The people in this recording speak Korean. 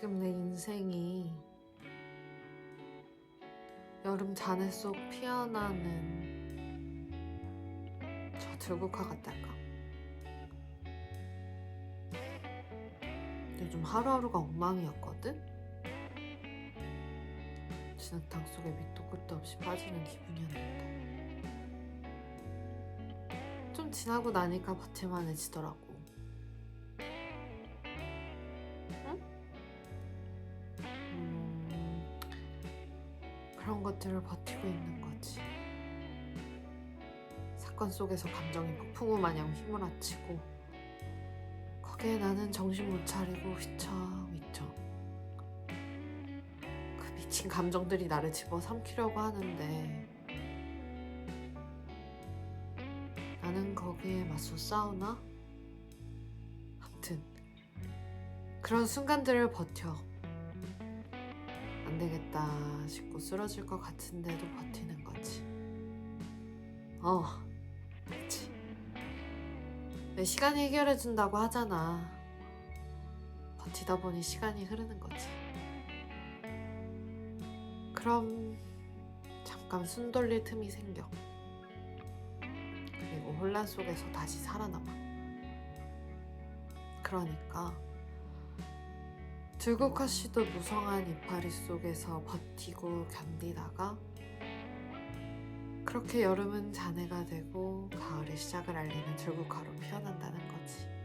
지금 내 인생이 여름 잔해 속 피어나는 저 들국화 같달까? 요즘 하루하루가 엉망이었거든? 진흙탕 속에 밑도 끝도 없이 빠지는 기분이었는데 좀 지나고 나니까 버틸만해지더라고 그런 것들을 버티고 있는 거지. 사건 속에서 감정이 폭풍우 마냥 휘몰아치고 거기에 나는 정신 못 차리고 휘청휘청. 그 미친 감정들이 나를 집어삼키려고 하는데 나는 거기에 맞서 싸우나? 아무튼 그런 순간들을 버텨 안 되겠다 싶고 쓰러질 것 같은데도 버티는 거지. 어 그치. 내 시간이 해결해 준다고 하잖아. 버티다 보니 시간이 흐르는 거지. 그럼 잠깐 숨 돌릴 틈이 생겨. 그리고 혼란 속에서 다시 살아남아. 그러니까 들국화 씨도 무성한 이파리 속에서 버티고 견디다가 그렇게 여름은 잔해가 되고 가을의 시작을 알리는 들국화로 피어난다는 거지.